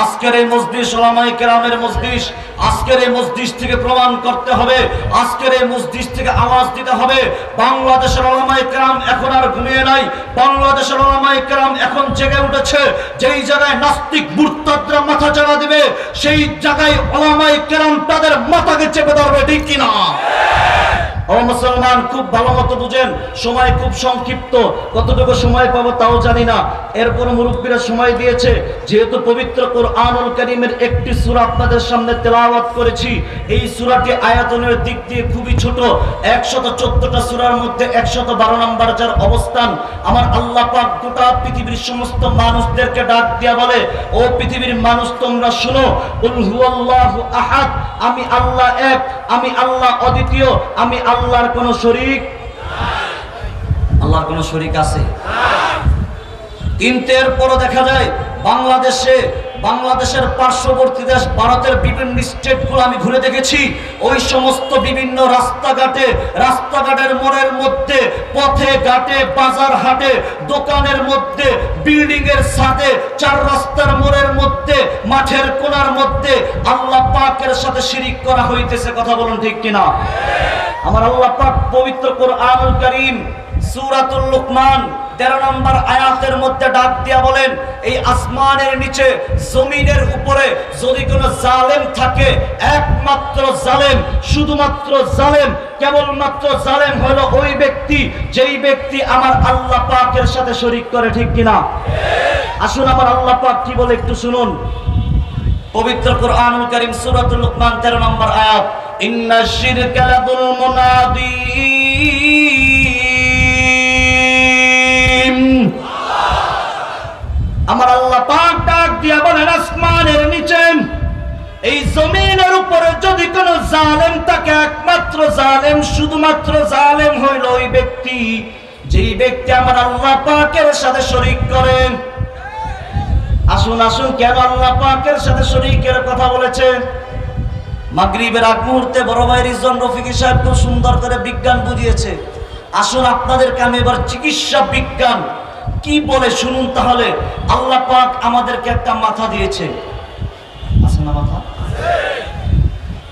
আজকের এই মসজিদ ওলামাই কেরামের মসজিদ, আজকের এই মসজিদ থেকে প্রমাণ করতে হবে, আজকের এই মসজিদ থেকে আওয়াজ দিতে হবে। বাংলাদেশের ওলামাই কেরাম এখন আর ঘুমিয়ে নাই, বাংলাদেশের ওলামাই কেরাম এখন জেগে উঠেছে। যেই জায়গায় নাস্তিক মুরতাদরা মাথা চাড়া দিবে, সেই জায়গায় ওলামাই কেরাম তাদের মাথাকে চেপে ধরবে, ঠিক কিনা? ও মুসলমান, খুব বুঝেন, সময় খুব সংক্ষিপ্ত। কতটুকু সময় পাবো তাও জানি না। এরপর মুরব্বীরা সময় দিয়েছে, যেহেতু পবিত্র কোরআনুল করিমের একটি সূরা আপনাদের সামনে তেলাওয়াত করেছি, এই সূরাটি আয়াতনের দিক দিয়ে খুবই ছোট। একশত চোদ্দটা সূরার মধ্যে একশত বারো নম্বর যার অবস্থান, আমার আল্লাহ পাক গোটা পৃথিবীর সমস্ত মানুষদেরকে ডাক দিয়া বলে, ও পৃথিবীর মানুষ, তোমরা শুনো আহাদ, আমি আল্লাহ এক, আমি আল্লাহ অদ্বিতীয়, আমি আল্লাহর কোন শরিক? আল্লাহর কোন শরিক আছে? কিন্তু এরপরও দেখা যায় বাংলাদেশে বাংলাদেশের পার্শ্ববর্তী দেশ, ভারতের বিভিন্ন স্টেটগুলো আমি ঘুরে দেখেছি। ওই সমস্ত বিভিন্ন রাস্তাঘাটে, রাস্তাঘাটের মোড়ের মধ্যে, পথে, ঘাটে, বাজার হাটে, দোকানের মধ্যে বিল্ডিং এর ছাদে, চার রাস্তার মোড়ের মধ্যে, মাঠের কোনার মধ্যে আল্লাহ পাকের সাথে শিরিক করা হইতেছে, কথা বলুন ঠিক কিনা? আমার আল্লাহ পাক পবিত্র কোরআনুল কারীম, সূরাতুল লুকমান তেরো নম্বর আয়াতের মধ্যে ডাক দিয়া বলেন, এই আসমানের নিচে, জমিনের উপরে যদি কোনো জালেম থাকে, একমাত্র জালেম, শুধুমাত্র জালেম, কেবলমাত্র জালেম হলো ওই ব্যক্তি, যেই ব্যক্তি আমার আল্লাহ পাকের সাথে শরিক করে, ঠিক কিনা আসুন আমার আল্লাহ পাক কি বলে একটু শুনুন। পবিত্র কোরআনুল কারীম সূরাতুল লুকমান 13 নম্বর আয়াত, ইন্না শিরকা লাযুলমুন জমিনের উপরে যদি কোন জালেম থাকে, একমাত্র জালেম, শুধুমাত্র জালেম হইল ওই ব্যক্তি। যেই ব্যক্তি আমার আল্লাহ পাকের সাথে শরিক করেন আসুন আসুন, কেন আল্লাহ পাকের সাথে শরীকের কথা বলেছেন? মাগরিবের আগ মুহূর্তে বড় ভাই রিজন রফিকি সাহেব খুব সুন্দর করে বিজ্ঞান বুঝিয়েছে। আসুন আপনাদেরকে আমি এবার চিকিৎসা বিজ্ঞান। কি বলে শুনুন তাহলে? আল্লাহ পাক আমাদেরকে একটা মাথা দিয়েছে আছে না মাথা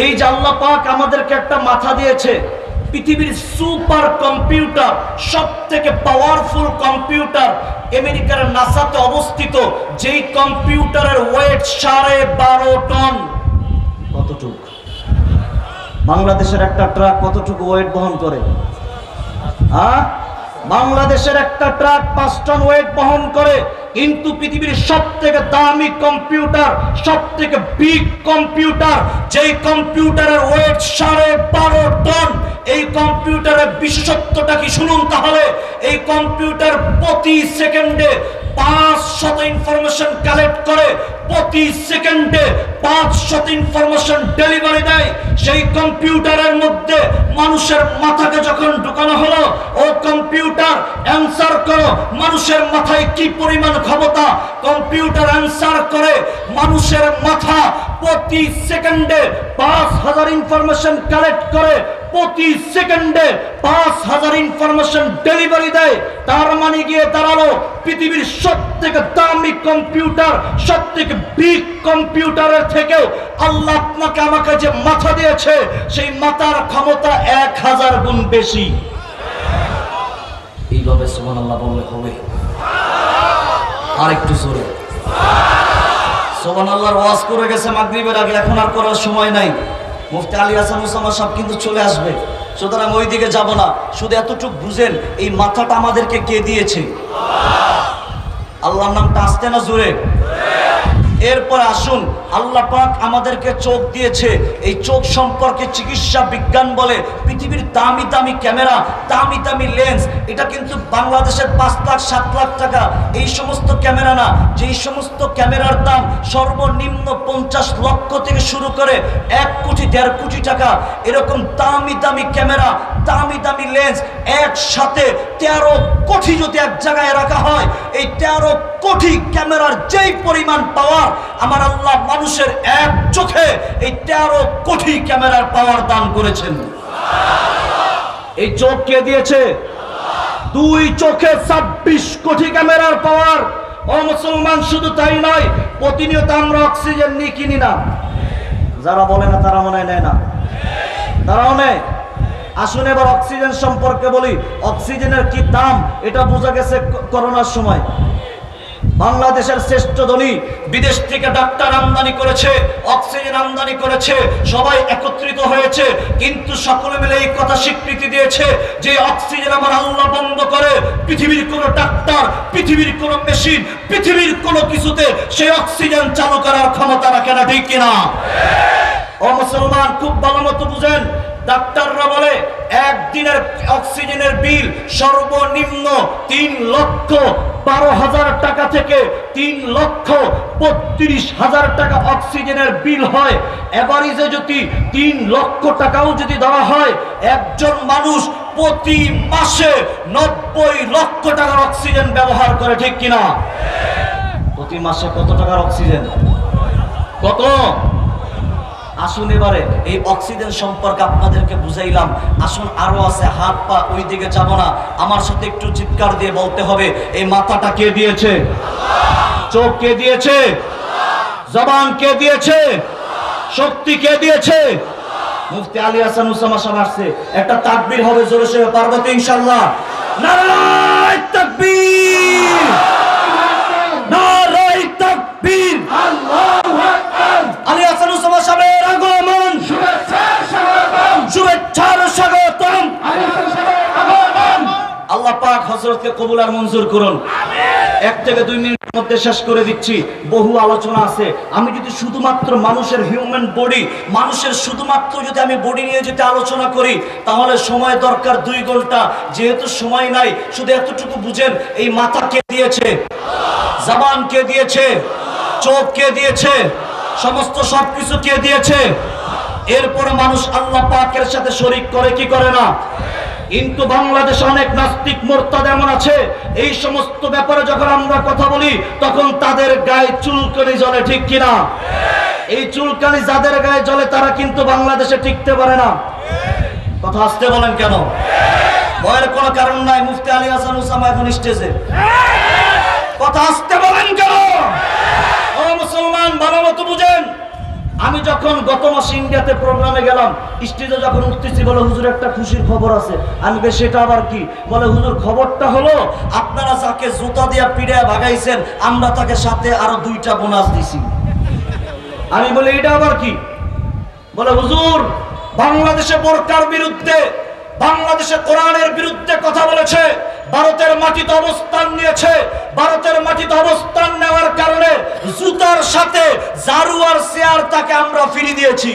এই আল্লাহ পাক আমাদেরকে একটা মাথা দিয়েছে, পৃথিবীর সুপার কম্পিউটার সব থেকে পাওয়ারফুল কম্পিউটার, আমেরিকার নাসাতে অবস্থিত, যেই কম্পিউটারের ওয়েট সাড়ে বারো টন কতটুকু? বাংলাদেশের একটা ট্রাক কতটুকু ওয়েট বহন করে? হ্যাঁ? বাংলাদেশের একটা ট্রাক পাঁচ টন ওয়েট বহন করে। কিন্তু পৃথিবীর সব থেকে দামি কম্পিউটার সব থেকে বিগ কম্পিউটার, যেই কম্পিউটারের ওয়েট সাড়ে বারো টন, এই কম্পিউটারের বিশেষত্বটা কি শুনুন তাহলে? এই কম্পিউটার প্রতি সেকেন্ডে পাঁচ শত ইনফরমেশন কালেক্ট করে প্রতি সেকেন্ডে পাঁচ শত ইনফরমেশন ডেলিভারি দেয়। সেই কম্পিউটারের মধ্যে মানুষের মাথাকে যখন ঢুকানো হলো, ও কম্পিউটার অ্যান্সার করো, মানুষের মাথায় কি পরিমাণ ক্ষমতা? কম্পিউটার অ্যান্সার করে মানুষের মাথা প্রতি সেকেন্ডে পাঁচ হাজার ইনফরমেশন কালেক্ট করে প্রতি সেকেন্ডে পাঁচ হাজার ইনফরমেশন ডেলিভারি দেয়। তার মানে গিয়ে দাঁড়াল। পৃথিবীর সব থেকে দামি কম্পিউটার সব থেকে বিগ কম্পিউটারের থেকেও আল্লাহ আপনাকে আমাকে যে মাথা দিয়েছে, সেই মাথার ক্ষমতা এক হাজার গুণ বেশি। এইভাবে সুমান আল্লাহ বললে হবে? আর একটু জোরে। সোমান আল্লাহর ওয়াজ করে গেছে মাগরিবের আগে, এখন আর করার সময় নাই। মুফতি আলী হাসান ওসামা সব কিন্তু চলে আসবে। সুতরাং ওই দিকে যাব না। শুধু এতটুকু বুঝেন, এই মাথাটা আমাদেরকে কে দিয়েছে? আল্লাহর নামটা আসতে না জুড়ে এরপর আসুন। আল্লাহ পাক আমাদেরকে চোখ দিয়েছে। এই চোখ সম্পর্কে চিকিৎসা বিজ্ঞান বলে পৃথিবীর দামি দামি ক্যামেরা, দামি দামি লেন্স, এটা কিন্তু বাংলাদেশের পাঁচ লাখ, সাত লাখ টাকা। এই সমস্ত ক্যামেরা না, যেই সমস্ত ক্যামেরার দাম সর্বনিম্ন পঞ্চাশ লক্ষ থেকে শুরু করে এক কোটি, দেড় কোটি টাকা। এরকম দামি দামি ক্যামেরা, দামি দামি লেন্স একসাথে তেরো কোটি যদি এক জায়গায় রাখা হয়, এই তেরো কোটি ক্যামেরার যেই পরিমাণ পাওয়ার আমার আল্লাহ মানুষের এক চোখে এই তেরো কোটি ক্যামেরার পাওয়ার দান করেছেন। এই চোখ কে দিয়েছে? দুই চোখে ছাব্বিশ কোটি ক্যামেরার পাওয়ার। ও মুসলমান, শুধু তাই নয়, প্রতিনিয়ত আমরা অক্সিজেন নিয়ে কিনি না। যারা বলে না, তারা মনে নেয় না। তারাও নেয়। আসুন এবার অক্সিজেন সম্পর্কে বলি। অক্সিজেনের কি দাম? এটা বোঝা গেছে করোনার সময়। বাংলাদেশের শ্রেষ্ঠ ধনী, বিদেশ থেকে ডাক্তার আমদানি করেছে, অক্সিজেন আমদানি করেছে, সবাই একত্রিত হয়েছে, কিন্তু সকলে মিলে এই কথা স্বীকৃতি দিয়েছে যে অক্সিজেন আমার আল্লাহ বন্ধ করে, পৃথিবীর কোনো ডাক্তার, পৃথিবীর কোনো মেশিন, পৃথিবীর কোনো কিছুতে সেই অক্সিজেন চালু করার ক্ষমতা রাখে না, ঠিক কিনা? ও মুসলমান, খুব ভালো মতো বুঝেন ডাক্তাররা বলে, একদিনের অক্সিজেনের বিল সর্বনিম্ন তিন লক্ষ বারো হাজার টাকা থেকে তিন লক্ষ বত্রিশ হাজার টাকা অক্সিজেনের বিল হয়। এভারেজে যদি তিন লক্ষ টাকাও যদি দেওয়া হয়, একজন মানুষ প্রতি মাসে নব্বই লক্ষ টাকার অক্সিজেন ব্যবহার করে, ঠিক কিনা? প্রতি মাসে কত টাকার অক্সিজেন? কত? আসুন এবারে, এই অক্সিজেন সম্পর্কে আপনাদেরকে বুঝাইলাম। আসুন, আরও আছে, হাত পা ওই দিকে যাব না। আমার সাথে একটু চিৎকার দিয়ে বলতে হবে, এই মাথাটা কে দিয়েছে? চোখ কে দিয়েছে? জবান কে দিয়েছে? শক্তি কে দিয়েছে? মুফতি আলী হাসান উসামা সাহেব আসছে। একটা তাকবীর হবে জোরে সোরে, পার্বতী ইনশাল্লাহ নারায় তাকবীর! নারায় তাকবীর! আলী হজরতকে কবুল আর মঞ্জুর করুন। এক থেকে দুই মিনিটের মধ্যে শেষ করে দিচ্ছি। বহু আলোচনা আছে। আমি যদি শুধুমাত্র মানুষের হিউম্যান বডি মানুষের শুধুমাত্র যদি আমি বডি নিয়ে যদি আলোচনা করি, তাহলে সময় দরকার দুই ঘণ্টা। যেহেতু সময় নাই, শুধু এতটুকু বুঝেন, এই মাথা কে দিয়েছে? জবান কে দিয়েছে? চোখ কে দিয়েছে? সমস্ত সবকিছু কে দিয়েছে? এরপরে মানুষ আল্লাহ পাকের সাথে শরিক করে, কি করে না? কিন্তু বাংলাদেশে অনেক নাস্তিক মোরতাদ এমন আছে, এই সমস্ত ব্যাপারে যখন আমরা কথা বলি, তখন তাদের গায়ে চুলকানি জ্বলে, ঠিক কিনা? এই চুলকানি যাদের গায়ে জ্বলে, তারা কিন্তু বাংলাদেশে টিকতে পারে না। কথা আসতে বলেন কেন? ভয়ের কোনো কারণ নাই, মুফতি আলী হাসান উসামা এখন স্টেজে। কথা আসতে বলেন কেন? ও মুসলমান, ভালো মতো বুঝেন। আমি যখন গত মাসে ইন্ডিয়াতে প্রোগ্রামে গেলাম স্টেজে যখন উঠতেছি, বলে, হুজুর, একটা খুশির খবর আছে। আমি সেটা আবার কি? বলে, হুজুর, খবরটা হলো, আপনারা যাকে জুতা দিয়া পিড়ায় ভাগাইছেন, আমরা তাকে সাথে আরও দুইটা বোনাস দিছি। আমি বলি, এটা আবার কি? বলে, হুজুর, বাংলাদেশে বোরকার বিরুদ্ধে, বাংলাদেশে কোরআনের বিরুদ্ধে কথা বলেছে, ভারতের মাটিতে অবস্থান নিয়েছে, ভারতের মাটিতে অবস্থান জুতার সাথে জারুয়ার শেয়ার তাকে আমরা ফিরিয়ে দিয়েছি।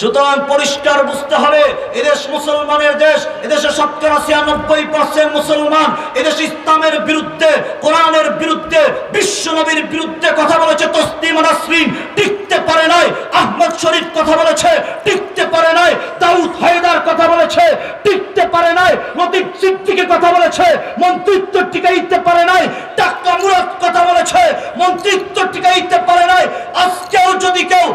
সুতরাং পরিষ্কার বুঝতে হবে, এদেশ মুসলমানের দেশ, এদেশে শতকরা ছিয়ানব্বই পার্সেন্ট মুসলমান, এদেশ ইসলামের বিরুদ্ধে, কোরআনের বিরুদ্ধে, বিশ্ব নবীর বিরুদ্ধে কথা বলেছে তসলিম ঠিক পারে নাই, আহমদ শরীফ কথা বলেছে, টিকতে পারে নাই, দাউদ হায়দার কথা বলেছে, টিকতে পারে নাই, লতিফ সিদ্দিকে কথা বলেছে, মন্ত্রিত্ব টিকাইতে পারে নাই, টাকা মুরাদ কথা বলেছে, মন্ত্রিত্ব টিকাইতে পারে নাই, আজকেও যদি কেউ